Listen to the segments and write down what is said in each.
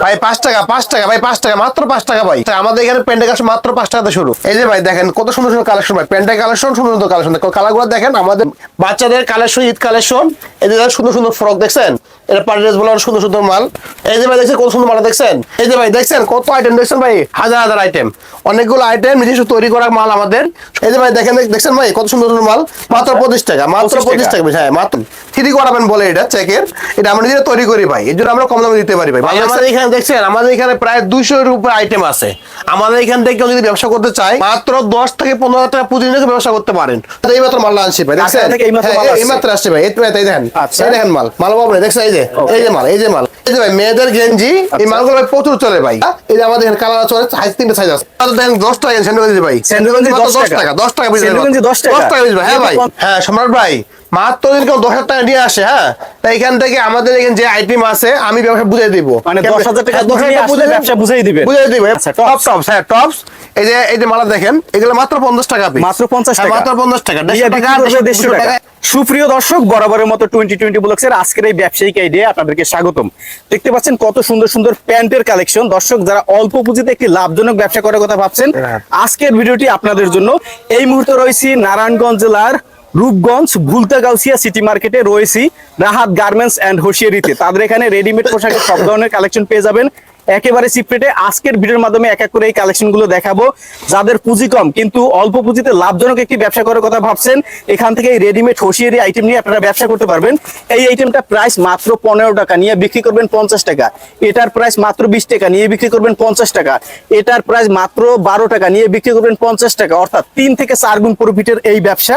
ভাই, পাঁচ টাকা পাঁচ টাকা, ভাই, পাঁচ টাকা, মাত্র পাঁচ টাকা ভাই। আমাদের এখানে প্যান্টের কালেকশন মাত্র পাঁচ টাকাতে শুরু। এই যে ভাই, দেখেন কত সুন্দর সুন্দর কালেকশন ভাই। প্যান্টের কালেকশন, সুন্দর সুন্দর কালেকশন। কালারগুলো দেখেন, আমাদের বাচ্চাদের কালেকশন, ঈদ কালেকশন। এদের সুন্দর সুন্দর ফ্রক দেখছেন? এটা পার্টি ড্রেস বলে সুন্দর সুন্দর মাল। এই যে ভাই দেখছেন কত সুন্দর মাল দেখছেন? এই যে ভাই দেখছেন কত আইটেম দেখছেন ভাই? হাজার হাজার আইটেম অনেকগুলো আইটেম নিজস্ব তৈরি করা মাল আমাদের। এই যে ভাই দেখেন দেখছেন ভাই কত সুন্দর সুন্দর মাল? মাত্র পঁচিশ টাকা মাত্র 25 পঁচিশ টাকা। হ্যাঁ মাত্র। থ্রি করাবেন বলে এটা চেকের এটা আমরা নিজেরা তৈরি করি ভাই। এর জন্য আমরা কম দামে দিতে পারি ভাই। ভাই, আমাদের এখানে দেখছেন আমাদের এখানে প্রায় দুইশো এর উপরে আইটেম আছে। আমাদের এখান থেকে কেউ যদি ব্যবসা করতে চায় মাত্র দশ থেকে পনেরো হাজার টাকা ব্যবসা করতে পারেন। এই মাত্র মাল আনছি ভাই দেখছেন? হ্যাঁ, এই- মাত্র আসছে ভাই। এই দেখেন। আচ্ছা। এই দেখেন মাল। মাল পাবো না, দেখছেন এই যে এই যে মাল এই যে মাল। এই যে ভাই মেয়েদের গেঞ্জি এই আচ্ছা। মালগুলো ভাই প্রচুর চলে ভাই। এই যে আমাদের এখানে কালার চলে সাইজ তিনটে সাইজ আছে। তাহলে দেখেন দশ টাকা স্যান্ডেল গেঞ্জি ভাই। স্যান্ডেল গেঞ্জি মাত্র 10 টাকা। দশ টাকা বুঝলেন স্যান্ডেল গেঞ্জি 10 টাকা। দশ টাকা বুঝবে হ্যাঁ ভাই। হ্যাঁ সম্রাট ভাই মাত্র কেউ দশ হাজার টাকা নিয়ে আসে হ্যাঁ তাই এখান থেকে আমাদের এখানে যে আইটেম আছে আমি ব্যবসা বুঝিয়ে দিব। মানে 10,000 টাকা হ্যাঁ, 10,000 নিয়ে টাকা ব্যবসা বুঝিয়ে দিবেন। বুঝিয়ে দিব। আচ্ছা। টপস হ্যাঁ টপস এই যে এই যে মালা দেখেন এগুলো মাত্র পঞ্চাশ টাকা মাত্র 50 হ্যাঁ, টাকা। মাত্র পঞ্চাশ টাকা। দেড়শো টাকা করবে দেড়শো 150 টাকা। সুপ্রিয় দর্শক বরাবরের মতো টোয়েন্টি টোয়েন্টি ব্লগসের আজকের এই ব্যবসায়িক আইডিয়া আপনাদেরকে স্বাগতম। দেখতে পাচ্ছেন কত সুন্দর সুন্দর প্যান্টের কালেকশন দর্শক যারা অল্প পুঁজিতে একটি লাভজনক ব্যবসা করার কথা ভাবছেন হ্যাঁ। আজকের ভিডিওটি আপনাদের জন্য। এই মুহূর্তে রয়েছি নারায়ণগঞ্জ জেলার রূপগঞ্জ ভুলতাগাউসিয়া সিটি মার্কেটে রয়েছি। রাহাত গার্মেন্টস অ্যান্ড হোশিয়ারিতে তাদের এখানে রেডিমেড পোশাকের সব ধরনের কালেকশন পেয়ে যাবেন। একেবারে সিপ্রেটে আজকের ভিডিওর মাধ্যমে এক এক করে এই কালেকশনগুলো দেখাবো। যাদের পুঁজি কম কিন্তু অল্প পুঁজিতে লাভজনক একটি ব্যবসা করার কথা ভাবছেন এখান থেকে এই রেডিমেড হোশিয়ারি আইটেম নিয়ে আপনারা ব্যবসা করতে পারবেন। এই আইটেমটা প্রাইস মাত্র পনেরো টাকা নিয়ে বিক্রি করবেন পঞ্চাশ টাকা। এটার প্রাইস মাত্র বিশ টাকা নিয়ে বিক্রি করবেন পঞ্চাশ টাকা। এটার প্রাইস মাত্র বারো টাকা নিয়ে বিক্রি করবেন পঞ্চাশ টাকা। অর্থাৎ তিন থেকে চার গুণ প্রফিটের এই ব্যবসা।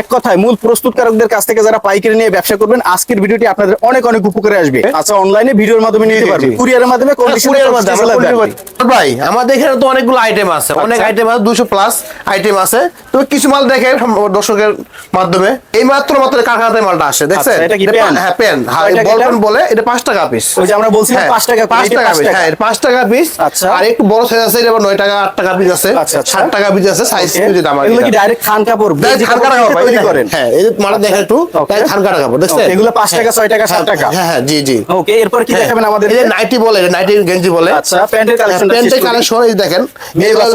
এক কথায় মূল প্রস্তুতকারকদের কাছ থেকে যারা পাইকারি নিয়ে ব্যবসা করবেন আজকের ভিডিওটি আপনাদের অনেক অনেক উপকারে আসবে। আচ্ছা অনলাইনে ভিডিওর মাধ্যমে নিতে পারবেন। কুরিয়ারের মাধ্যমে condition কুরিয়ার মাধ্যমে, process আমরা লাগবে কুরিয়ার আর কি। মাধ্যমে। ভাই আমাদের এখানে তো অনেকগুলো আইটেম আছে। অনেক আচ্ছা। আইটেম আছে দুশো প্লাস আইটেম আছে। তো কিছু মাল দেখে দর্শকের মাধ্যমে। এই মাত্র মাত্র কারখানাতে মালটা আসে দেখছেন? আচ্ছা, এটা কি এটা হ্যাঁ পেন কয় টাকা বল এটা? পেন বলে এটা পাঁচ টাকা পিস ওই যে আমরা বলছিলাম পাঁচ টাকা পাঁচ টাকা পিস হ্যাঁ টাকা পিস আচ্ছা। আর একটু বড় সাইজ আছে এটা আবার নয় টাকা আট টাকা পিস আছে। আচ্ছা। ষাট টাকা পিস আছে সাইজ এগুলো কি ডাইরেক্ট খান কাপড়? কাপড় তৈরি হ্যাঁ, করেন? হ্যাঁ এই মালটা দেখেন একটু তাই থানকা টাকা দেখছেন? এগুলো পাঁচ টাকা, ছয় টাকা, সাত হ্যাঁ, টাকা। হ্যাঁ হ্যাঁ জি জি। ওকে এরপর কি হ্যাঁ, দেখাবেন আমাদের এই নাইটি বলে নাইটি গেঞ্জি বলে। আচ্ছা প্যান্টের কালেকশন প্যান্টের কালেকশন এই দেখেন।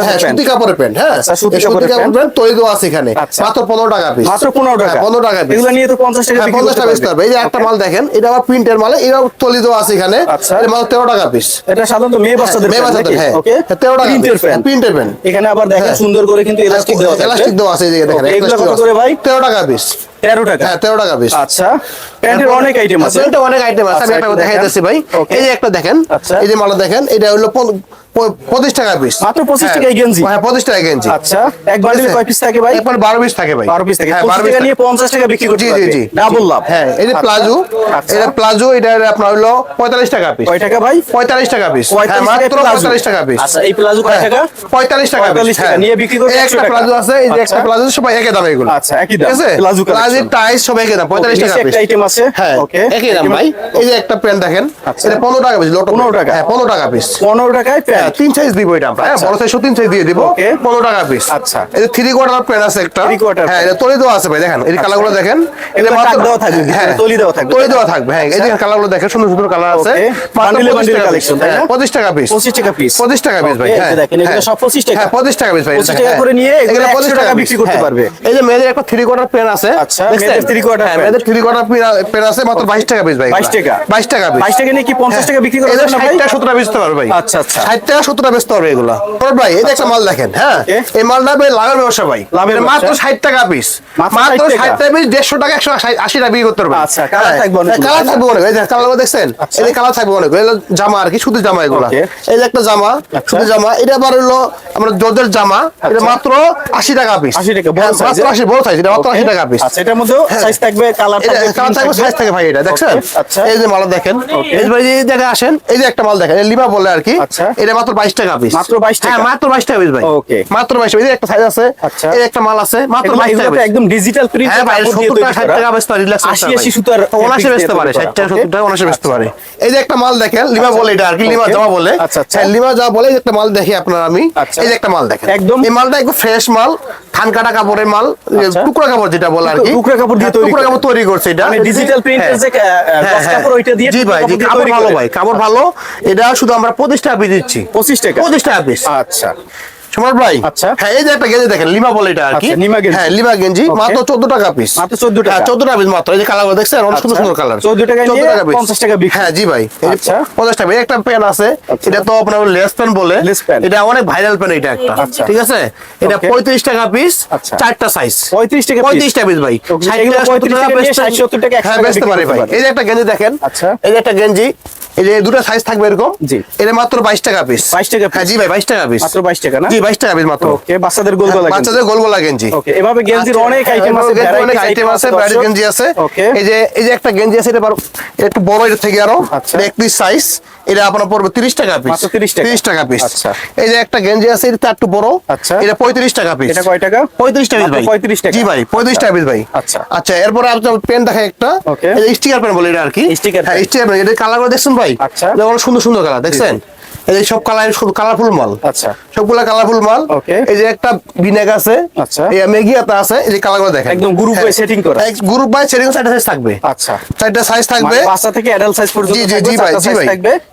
হ্যাঁ সুতি কাপড়ের প্যান্ট হ্যাঁ আচ্ছা, সুতি কাপড়ের প্যান্ট। তৈরি দেওয়া আছে এখানে। আচ্ছা। মাত্র পনেরো টাকা পিস মাত্র পনেরো টাকা। পনেরো টাকা পিস এগুলো নিয়ে তো পঞ্চাশ টাকা হ্যাঁ বিক্রি পঞ্চাশ করতে টাকা পিস। এই যে একটা মাল দেখেন এটা আবার প্রিন্টের মাল এটা তলি দেওয়া আছে এখানে। এটা মাত্র তেরো টাকা পিস এটা সাধারণত মেয়ে বাচ্চাদের মেয়ে বাচ্চাদের হ্যাঁ। ওকে তেরো টাকা প্রিন্টের প্যান্ট প্রিন্টের প্যান্ট এখানে আবার দেখেন হ্যাঁ। সুন্দর করে কিন্তু ইলাস্টিক দেওয়া এলাস্টিক দেওয়া আছে এই যে দেখেন এগুলো কত করে ভাই? তেরো টাকা পিস টাকা। হ্যাঁ তেরো টাকা পিস আচ্ছা প্যান্টের অনেক আইটেম আছে। প্যান্টে অনেক আইটেম আছে আমি আচ্ছা, একটা দেখাইতেছি ভাই। এই যে একটা দেখেন। এই যে মালা দেখেন এটা হলো পন- প- পঁচিশ টাকা পিস মাত্র 25 টাকায় গেঞ্জি? হ্যাঁ পঁচিশ টাকা গেঞ্জি। আচ্ছা এক বান্ডিলে কয় পিস থাকে ভাই? একবার বারো পিস থাকে ভাই। বারো পিস থাকে। হ্যাঁ পিস নিয়ে পঞ্চাশ টাকা বিক্রি করতে জি জি ডাবল লাভ হ্যাঁ যে আচ্ছা। প্লাজো আচ্ছা। এটা প্লাজো এটা আপনার হলো পঁয়তাল্লিশ টাকা পিস কয় টাকা ভাই? পঁয়তাল্লিশ টাকা পিস হ্যাঁ মাত্র টাকায় প্লাজো। পঁয়তাল্লিশ টাকা পিস আচ্ছা, এই প্লাজো কয় টাকা? পঁয়তাল্লিশ টাকা 45 টাকা, নিয়ে বিক্রি 100 একটা প্লাজো আছে এই যে একটা আচ্ছা। প্লাজো সবাই একই দাম এগুলো। আচ্ছা, একই দাম। প্লাজো। প্লাজোর টাইস সব একই দাম পঁয়তাল্লিশ নিচে টাকা একটা পিস আইটেম আছে। হ্যাঁ ওকে একই দাম ভাই। এই যে একটা প্যান্ট দেখেন আচ্ছা। এটা পনেরো টাকা পিস লোটো 15 টাকা। হ্যাঁ পনেরো টাকা পিস পনেরো টাকায় হ্যাঁ, তিন সাইজ দিব এটা আমরা হ্যাঁ আচ্ছা। বড় সাইজ তিন সাইজ দিয়ে দিব পনেরো টাকা পিস আচ্ছা। এই থ্রি কোয়ার্টার প্যান্ট আছে একটা হ্যাঁ এটা তলি দেওয়া আছে ভাই দেখেন এই কালারগুলো দেখেন এটা মাত্র- দেওয়া থাকবে, হ্যাঁ তলি দেওয়া থাকবে, তলি দেওয়া থাকবে হ্যাঁ এই যে কালারগুলো দেখেন সুন্দর সুন্দর কালার আছে 25 bundle টাকা তাই না? হ্যাঁ, টাকা পিস পঁচিশ টাকা পিস পঁচিশ টাকা পিস ভাই হ্যাঁ দেখেন, এগুলো হ্যাঁ। সব 25 টাকা। হ্যাঁ পঁচিশ টাকা পিস ভাই 25 টাকা। করে নিয়ে এগুলো এগুলো 100 পঁচিশ টাকা টাকা বিক্রি করতে। পারবে। এই যে মেয়েদের একটা থ্রি কোয়ার্টার পেন আছে আচ্ছা, মেয়েদের three quarter হ্যাঁ, মেয়েদের থ্রি কোয়ার্টার পেন আছে মাত্র বাইশ টাকা পিস ভাই 22 টাকা। বাইশ টাকা পিস বাইশ টাকা নিয়ে কি পঞ্চাশ টাকা বিক্রি করা এদের যাবে না ভাই? টাকা সত্তর টাকা বেচতে পারবে ভাই আচ্ছা, আচ্ছা। ষাট টাকা সত্তর টাকা বেচতে পারবে এগুলো। ভাই এই একটা মাল দেখেন হ্যাঁ? এই মালটা ভাই লাভের ব্যবসা ভাই। মাত্র ষাট টাকা পিস মাত্র মাত্র 60 ষাট টাকা। টাকা পিস দেড়শো টাকা একশো আশি টাকা বিক্রি করতে পারবে আচ্ছা, colour থাকবে অনেকগুলো। কালার থাকবে অনেক এই কালার দেখছেন? আচ্ছা। এই কালার থাকবে অনেক জামা আর কি শুধু জামা এগুলো। এই যে একটা জামা আচ্ছা। শুধু জামা এটা আবার হলো আমরা জর্জের জামা। এটা আচ্ছা। মাত্র আশি টাকা পিস 80 টাকা, বড় মাত্র আশি বড় সাইজ এটা মাত্র. আশি টাকা পিস আচ্ছা এটার মধ্যেও সাইজ থাকবে কালার এটা থাকবে কালার থাকবে সাইজ ভাই এটা দেখছেন? আচ্ছা। এই যে মাল দেখেন। এই যে ভাই এই জায়গায় আসেন। এই যে একটা মাল দেখেন লিভা বলে আর কি। আচ্ছা। এটা মাত্র বাইশ টাকা পিস মাত্র 22 টাকা? হ্যাঁ মাত্র বাইশ টাকা পিস ভাই. মাত্র বাইশ এই যে একটা সাইজ আছে আচ্ছা। এই একটা মাল আছে মাত্র এগুলো- বাইশ এগুলো টাকা একদম ডিজিটাল প্রিন্ট হ্যাঁ ভাই সত্তর টাকা ষাট টাকা বেচতে পারে সুতার বেচতে পারে। তৈরি ষাট করা, টাকা okay? সত্তর টাকা অনাশে বেচতে পারে। এই যে একটা মাল দেখেন লিমা বলে এটা আর কি লিমা. যাওয়া বলে। আচ্ছা, আচ্ছা। হ্যাঁ, লিমা যাওয়া বলে একটা মাল দেখি আপনার আমি। আচ্ছা। এই যে একটা মাল দেখেন। একদম- এই মালটা একটু ফ্রেশ মাল থান কাটা কাপড়ের মাল আচ্ছা। টুকরা কাপড় যেটা বলে আর কি। টুকরা কাপড় দিয়ে হ্যাঁ, তৈরি টুকরা কাপড় তৈরি করছে এটা। মানে digital এর যে। কাপড় ওইটা দিয়ে জি ভাই কাপড় ভালো ভাই কাপড় ভালো। এটা শুধু আমরা টাকা দিচ্ছি। পঁচিশ টাকা পঁচিশ টাকা পিস আচ্ছা সমর ভাই আচ্ছা। হ্যাঁ এই যে একটা গেঞ্জি দেখেন লিমা বলে এটা আর কি আচ্ছা, লিমা গেঞ্জি। হ্যাঁ লিমা গেঞ্জি মাত্র চোদ্দ টাকা পিস মাত্র 14 টাকা। হ্যাঁ চোদ্দ টাকা পিস মাত্র এই যে কালার দেখছেন অনেক সুন্দর আচ্ছা। সুন্দর কালার 14 টাকায় নিয়ে 50 টাকা বিক্রি। হ্যাঁ জি ভাই আচ্ছা। পঞ্চাশ টাকা এই একটা পেন আছে আচ্ছা। এটা তো আপনার লেস পেন বলে। এটা অনেক ভাইরাল পেন এটা একটা আচ্ছা। ঠিক আছে এটা Okay. পঁয়ত্রিশ টাকা পিস। চারটা সাইজ 35 টাকা piece? পঁয়ত্রিশ টাকা পিস ভাই 60 টাকা, 35 টাকা নিয়ে বেচতে- 60, 70 টাকা, 100 হ্যাঁ, বেচতে পারে ভাই এই যে একটা গেঞ্জি দেখেন আচ্ছা। এই যে একটা গেঞ্জি এই দুটো সাইজ থাকবে এরকম? জি। এটা মাত্র বাইশ টাকা পিস 22 টাকা হ্যাঁ জি ভাই বাইশ টাকা পিস মাত্র 22 টাকা না? জি বাইশ টাকা পিস মাত্র। ওকে বাচ্চাদের গোল গোল বাচ্চাদের গোল গোলা গেঞ্জি ওকে এভাবে গেঞ্জির আচ্ছা, অনেক হ্যাঁ, আইটেম আছে অনেক আইটেম আছে ব্রাইডাল গেঞ্জি আছে। এই যে এই যে একটা গেঞ্জি আছে এটা একটু বড় এটা থেকে আরও আচ্ছা। এক সাইজ এটা আপনার পড়বে 30 টাকা পিস মাত্র 30 টাকা? 30 টাকা পিস আচ্ছা। এই যে একটা গেঞ্জি আছে এটা একটু বড়। আচ্ছা। এটা 35 টাকা পিস এটা কয় টাকা? 35 টাকা ভাই। 35 টাকা? জি ভাই 35 টাকা পিস ভাই। আচ্ছা। আচ্ছা এরপর আপনার পেন দেখেন একটা। এই স্টিকার পেন বলে এটা আর কি। স্টিকার হ্যাঁ স্টিকার পেন এটা কালার করে দেখছেন ভাই? আচ্ছা। এটা অনেক সুন্দর সুন্দর কালার দেখছেন? এই যে সব কালার কালারফুল মাল। আচ্ছা। সবগুলা কালারফুল মাল। ওকে। এই যে একটা ভিনেগ আছে। আচ্ছা। এই মেগিয়াতা আছে। এই যে কালার করে দেখেন। একদম group by setting করা। Group by setting side size থাকবে। আচ্ছা। চারটা সাইজ থাকবে। মানে বাচ্চা থেকে অ্যাডাল্ট সাইজ পর্যন্ত জি জি থাকবে, জি ভাই জি ভাই।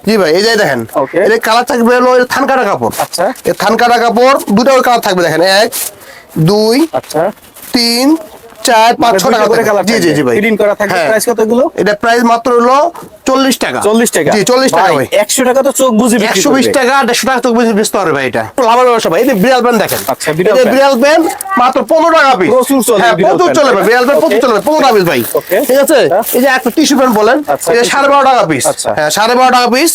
জি ভাই এই যে দেখেন। এর কালার থাকবে হলো থান কাটা কাপড়। আচ্ছা। এই থান কাটা কাপড় দুটো কালার থাকবে দেখেন। এক দুই আচ্ছা। তিন চার পাঁচ ছ টাকা করে কালার জি জি জি ভাই। প্রিন্ট করা থাকবে। হ্যাঁ। প্রাইস কতগুলো এটা প্রাইস মাত্র হলো চল্লিশ টাকা। চল্লিশ টাকা। জি চল্লিশ টাকা ভাই একশো টাকা তো চোখ বুঝে বিক্রি একশো বিশ করবে। টাকা দেড়শো টাকা তো বেশি বেচতে পারবে ভাই এটা। লাভের ব্যবসা ভাই এই বিড়াল প্যান্ট দেখেন। আচ্ছা, বিড়াল এই বিড়াল প্যান্ট মাত্র পনেরো টাকা পিস প্রচুর চলে হ্যাঁ প্রচুর চলে ভাই। বিড়াল প্যান্ট প্রচুর চলে। পনেরো টাকা পিস ভাই। ঠিক আছে? এই যে একটা টিস্যু প্যান্ট বলেন। আচ্ছা, এই সাড়ে বারো টাকা পিস আচ্ছা। হ্যাঁ সাড়ে বারো টাকা পিস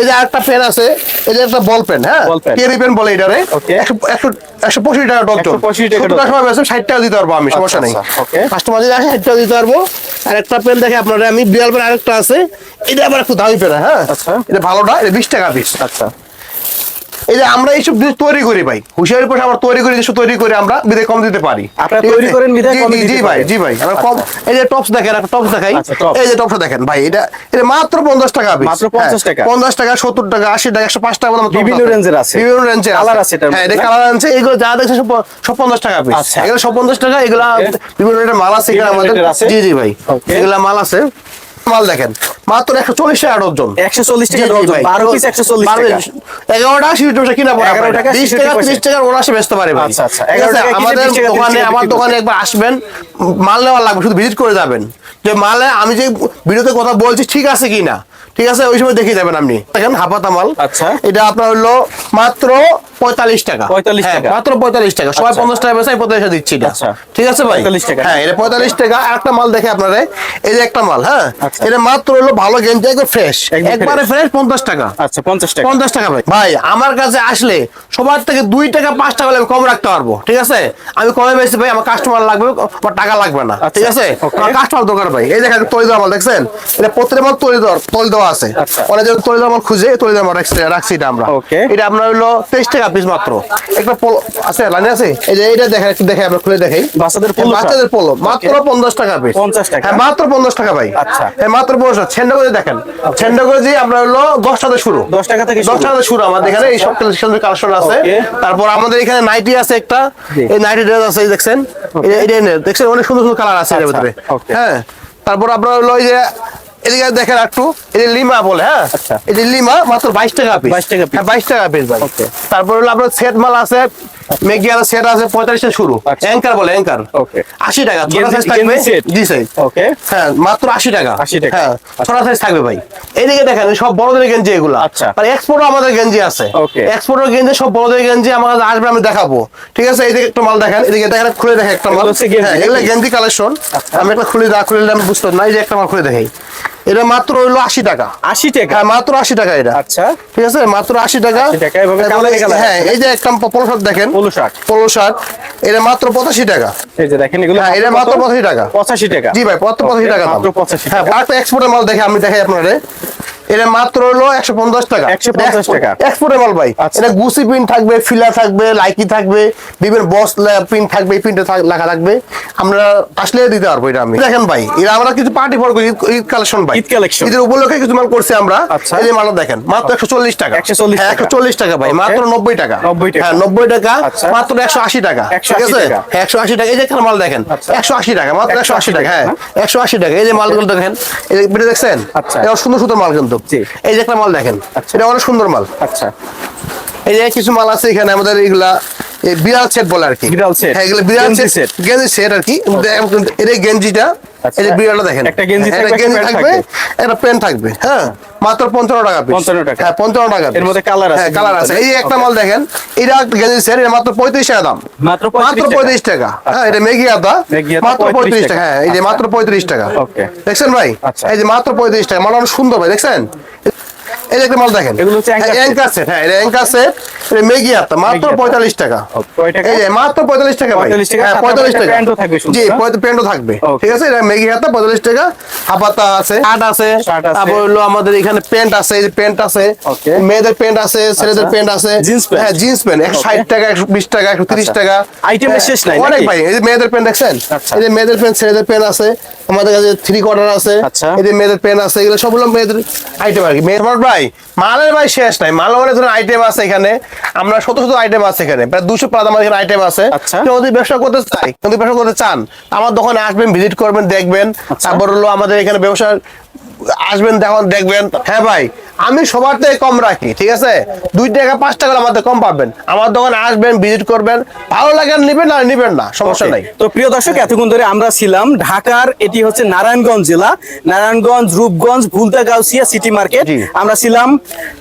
এই যে একটা পেন আছে। এই যে একটা বল পেন হ্যাঁ? Ball পেন বলে এটারে। Okay. একশো একশো একশো পঁচিশ টাকা ডজন 165 টাকা সত্তর টাকা ডজন। সময় বেচে ষাট টাকা দিতে পারব আমি সমস্যা নেই। আচ্ছা. কাস্টমার যদি আসে ষাট দিতে পারব। আর একটা পেন দেখে আপনারা আমি বিড়াল পেন আরেকটা আছে। এটা আবার একটু দামি পেন হ্যাঁ? আচ্ছা। এটা ভালোটা এটা বিশ টাকা পিস আচ্ছা। এই যে আমরা এইসব জিনিস তৈরি করি ভাই। হুশিয়ারি পয়সা আমরা তৈরি করি যেসব তৈরি করে আমরা বিদে কম দিতে পারি। তৈরি করেন জি, ভাই। জি ভাই। আমরা কম এই যে টপস দেখেন একটা টপস দেখাই। আচ্ছা, এই যে টপসটা দেখেন ভাই এটা এটা মাত্র পঞ্চাশ টাকা মাত্র 50 হ্যাঁ, টাকা। পঞ্চাশ টাকা সত্তর টাকা আশি টাকা একশো পাঁচ টাকা বিভিন্ন এর আছে। বিভিন্ন রেঞ্জের Colour আছে। হ্যাঁ এটা কালার আছে এগুলো যা দেখছে সব সব পঞ্চাশ টাকা পিস আচ্ছা। এগুলো সব পঞ্চাশ টাকা এগুলো বিভিন্ন মাল আছে এখানে আমাদের? জি জি ভাই। এগুলা মাল আছে। মাল দেখেন মাত্র একশো চল্লিশ টাকা ডজন। একশো চল্লিশ টাকা ডজন। বারো পিস একশো চল্লিশ এগারো টাকা। কিনা পড়ে 11 টাকা বিশ 60 টাকা ত্রিশ টাকা ওনাসে বেচতে পারে আচ্ছা, আচ্ছা। আমাদের দোকানে আমার দোকানে একবার আসবেন মাল নেওয়ার লাগবে শুধু ভিজিট করে যাবেন। যে মালে আমি যে ভিডিওতে কথা বলছি ঠিক আছে কিনা? ঠিক আছে? ওই সময় দেখে যাবেন আপনি। দেখেন হাফাতা মাল। আচ্ছা। এটা আপনার হলো মাত্র পঁয়তাল্লিশ টাকা। 45 টাকা। মাত্র পঁয়তাল্লিশ টাকা। সবাই। পঞ্চাশ টাকা বেসাই পঁয়তাল্লিশ দিচ্ছি এটা। ঠিক আছে ভাই? 45 টাকা। হ্যাঁ এটা পঁয়তাল্লিশ টাকা। আর একটা মাল দেখে আপনারা। এই যে একটা মাল হ্যাঁ। এটা মাত্র হলো ভালো গেঞ্জি একদম ফ্রেশ একবারে ফ্রেশ পঞ্চাশ টাকা। আচ্ছা পঞ্চাশ টাকা। পঞ্চাশ টাকা ভাই। ভাই আমার কাছে আসলে সবার থেকে দুই টাকা পাঁচ টাকা আমি কম রাখতে পারব। ঠিক আছে? আমি কমে বেশি ভাই আমার কাস্টমার লাগবে আমার টাকা লাগবে না। আচ্ছা, ঠিক আছে? আমার কাস্টমার দোকান ভাই। এই দেখেন তৈরি দেওয়া মাল দেখছেন? এটা প্রত্যেক মাল তৈরি তৈরি দেওয়া আছে। আচ্ছা। তৈরি খুঁজে তৈরি রাখছি রাখছি এটা আমরা। এটা আপনার হলো তেইশ টাকা পিস মাত্র। একটা পোলো আছে লাইনে আছে? এই যে এটা দেখেন একটু দেখে আমরা খুলে দেখাই। বাচ্চাদের পোলো মাত্র পঞ্চাশ টাকা পিস 50 টাকা। হ্যাঁ মাত্র পঞ্চাশ টাকা ভাই। আচ্ছা। হ্যাঁ মাত্র পঞ্চাশ ছেন্ড করে দেখেন। ছেন্ড করে যে হলো দশ টাকা শুরু। 10 টাকা থেকে দশ টাকা শুরু আমাদের এখানে। এই সব কালেকশন আছে। তারপর আমাদের এখানে নাইটি আছে একটা। এই নাইটি ড্রেস আছে দেখছেন? দেখছেন? অনেক সুন্দর সুন্দর কালার আছে এর আচ্ছা, ভিতরে। হ্যাঁ। তারপর আপনার হলো এই যে এদিকে দেখেন একটু এই যে লিমা বলে হ্যাঁ? আচ্ছা। এই যে লিমা মাত্র বাইশ টাকা পিস 22 টাকা। হ্যাঁ বাইশ টাকা পিস ভাই. তারপর হলো আপনার সেট মাল আছে মেগিয়ার সেট আছে পঁয়তাল্লিশ শুরু। আচ্ছা। অ্যাঙ্কার বলে অ্যাঙ্কার Okay. আশি টাকা ছোট সাইজ থাকবে জি সাইজ ওকে হ্যাঁ মাত্র আশি টাকা। 80 টাকা। হ্যাঁ ছোট সাইজ থাকবে ভাই। এইদিকে দেখেন সব বড়দের গেঞ্জি এগুলো। আচ্ছা। আর এক্সপোর্টও আমাদের গেঞ্জি আছে. এক্সপোর্টের গেঞ্জি সব বড়দের গেঞ্জি আমার কাছে আসবে আমি দেখাবো। ঠিক আছে এদিকে একটা মাল দেখেন এদিকে দেখেন খুলে দেখেন একটা মাল। হ্যাঁ এগুলো গেঞ্জি কালেকশন আমি একটা খুলে দা খুলে আমি বুঝতে না এই যে একটা মাল খুলে দেখাই। এটা মাত্র হইল আশি টাকা। আশি টাকা? হ্যাঁ মাত্র আশি টাকা এটা। আচ্ছা। ঠিক আছে? মাত্র আশি টাকা। 80 টাকা, এভাবে তারপরে কালারে কালারে। হ্যাঁ এই যে একটা পলো শার্ট দেখেন। পলো শার্ট। পলো শার্ট এটা মাত্র পঁচাশি টাকা। এই যে দেখেন এগুলো হ্যাঁ এটা মাত্র পঁচাশি টাকা। পঁচাশি টাকা। জি ভাই মাত্র পঁচাশি টাকা মাত্র পঁচাশি হ্যাঁ এক্সপোর্টের মাল দেখে আমি দেখাই আপনারে। এটা মাত্র হলো একশো পঞ্চাশ টাকা 150 টাকা। এক্সপোর্টের মাল ভাই আচ্ছা। এটা গুসি পিন থাকবে ফিলা থাকবে লাইকি থাকবে বিভিন্ন বস পিন থাকবে এই পিনটা লেখা থাকবে আমরা আসলে দিতে পারব এটা আমি দেখেন ভাই এটা আমরা কিছু পার্টি ফর করি ঈদ কালেকশন ভাই ঈদ। ঈদের উপলক্ষে কিছু মাল করছি আমরা আচ্ছা। এই মালটা দেখেন মাত্র একশো চল্লিশ টাকা 140 টাকা। একশো চল্লিশ টাকা ভাই মাত্র নব্বই টাকা 90 টাকা। হ্যাঁ নব্বই টাকা আচ্ছা। মাত্র একশো আশি টাকা 180 ঠিক আছে টাকা। একশো আশি টাকা এই যে মাল দেখেন আচ্ছা। একশো আশি টাকা মাত্র একশো আশি টাকা হ্যাঁ একশো আশি টাকা এই যে মালগুলো দেখেন এই যে দেখছেন আচ্ছা। সুন্দর সুন্দর মাল কিন্তু এই যে একটা মাল দেখেন আচ্ছা। এটা অনেক সুন্দর মাল। আচ্ছা। এই যে কিছু মাল আছে এখানে আমাদের এগুলা বিড়াল সেট বলে আর কি। বিড়াল সেট। হ্যাঁ এগুলো বিড়াল গেঞ্জি সেট গেঞ্জি সেট আর কি। এটা গেঞ্জিটা আচ্ছা। এই যে বিড়ালটা দেখেন। একটা গেঞ্জি থাকবে, একটা থাকবে। একটা প্যান্ট থাকবে হ্যাঁ? মাত্র পঞ্চান্ন টাকা পিস 55 টাকা। হ্যাঁ পঞ্চান্ন টাকা এর মধ্যে কালার আছে হ্যাঁ কালার আছে। এই একটা মাল দেখেন এটা একটা গেঞ্জি সেট এর মাত্র পঁয়ত্রিশ টাকা দাম। মাত্র মাত্র 35 পঁয়ত্রিশ টাকা। হ্যাঁ এটা মেগি আদা মাত্র 35 পঁয়ত্রিশ টাকা। হ্যাঁ এই যে মাত্র পঁয়ত্রিশ টাকা। ওকে দেখছেন ভাই? আচ্ছা। এই যে মাত্র পঁয়ত্রিশ টাকা। মাল অনেক সুন্দর ভাই দেখছেন? এই একটা মাল দেখেন। এগুলো হচ্ছে অ্যাঙ্কার সেট হ্যাঁ এটা অ্যাঙ্কার সেট এটা মেগি মাত্র মেগি আদা। পঁয়তাল্লিশ টাকা। এই যে মাত্র পঁয়তাল্লিশ টাকা ভাই। 45 টাকা, হ্যাঁ টাকা। প্যান্টও থাকবে জি? প্যান্টও থাকবে। ঠিক আছে এটা মেগি হাতা পঁয়তাল্লিশ টাকা। হাপাতা আছে। শার্ট আছে। তারপর হলো আমাদের এখানে প্যান্ট আছে এই যে প্যান্ট আছে. মেয়েদের প্যান্ট আছে ছেলেদের আচ্ছা। প্যান্ট আছে। Jeans pant। হ্যাঁ জিন্স প্যান্ট একশো ষাট টাকা একশো বিশ টাকা একশো তিরিশ আচ্ছা। টাকা। এর শেষ নাই, অনেক ভাই। এই যে মেয়েদের প্যান্ট দেখছেন? আচ্ছা। এই যে মেয়েদের প্যান্ট ছেলেদের প্যান্ট আছে। আমাদের কাছে থ্রি কোয়ার্টার আছে। এই যে মেয়েদের প্যান্ট আছে এগুলো সবগুলো মেয়েদের আইটেম আর কি। মেয়ের ভাই। মালের ভাই শেষ নাই মাল মানে ধরনের আইটেম আছে এখানে আমরা শত শত আইটেম আছে এখানে প্রায় দুশো প্লাস আমাদের আইটেম আছে আচ্ছা। কেউ যদি ব্যবসা করতে চাই যদি ব্যবসা করতে চান আমার দোকানে আসবেন ভিজিট করবেন দেখবেন আচ্ছা। তারপর হলো আমাদের এখানে ব্যবসা আসবেন দেখুন দেখবেন হ্যাঁ ভাই আমি সবার থেকে কম রাখি ঠিক আছে? দুই টাকা পাঁচ টাকা আমাদের কম পাবেন। আমার দোকানে আসবেন ভিজিট করবেন। ভালো লাগে নিবেন না নিবেন না সমস্যা নাই। তো প্রিয় দর্শক এতক্ষণ ধরে আমরা ছিলাম ঢাকার এটি হচ্ছে নারায়ণগঞ্জ জেলা। নারায়ণগঞ্জ রূপগঞ্জ ভুলতা গাউসিয়া সিটি মার্কেট আমরা ছিলাম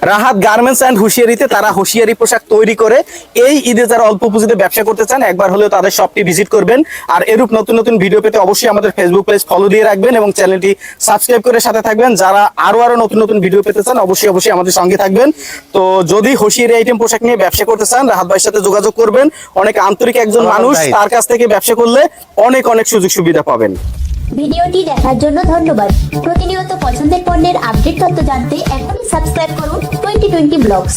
রাহাত গার্মেন্টস অ্যান্ড হুঁশিয়ারিতে। তারা হুঁশিয়ারি পোশাক তৈরি করে এই ঈদে যারা অল্প পুঁজিতে ব্যবসা করতে চান একবার হলেও তাদের শপটি ভিজিট করবেন। আর এরূপ নতুন নতুন ভিডিও পেতে অবশ্যই আমাদের ফেসবুক পেজ ফলো দিয়ে রাখবেন এবং চ্যানেলটি সাবস্ক্রাইব করে সাথে থাকবেন। যারা আরও আরও নতুন নতুন ভিডিও পেতে চান অবশ্যই অবশ্যই আমাদের সঙ্গে থাকবেন। তো যদি হোসিয়ারি আইটেম পোশাক নিয়ে ব্যবসা করতে চান রাহাত ভাইয়ের সাথে যোগাযোগ করবেন। অনেক আন্তরিক একজন মানুষ তার কাছ থেকে ব্যবসা করলে অনেক অনেক সুযোগ সুবিধা পাবেন। ভিডিওটি দেখার জন্য ধন্যবাদ। প্রতিনিয়ত পছন্দের পণ্যের আপডেট তথ্য জানতে এখনই সাবস্ক্রাইব করুন টোয়েন্টি টোয়েন্টি ব্লগস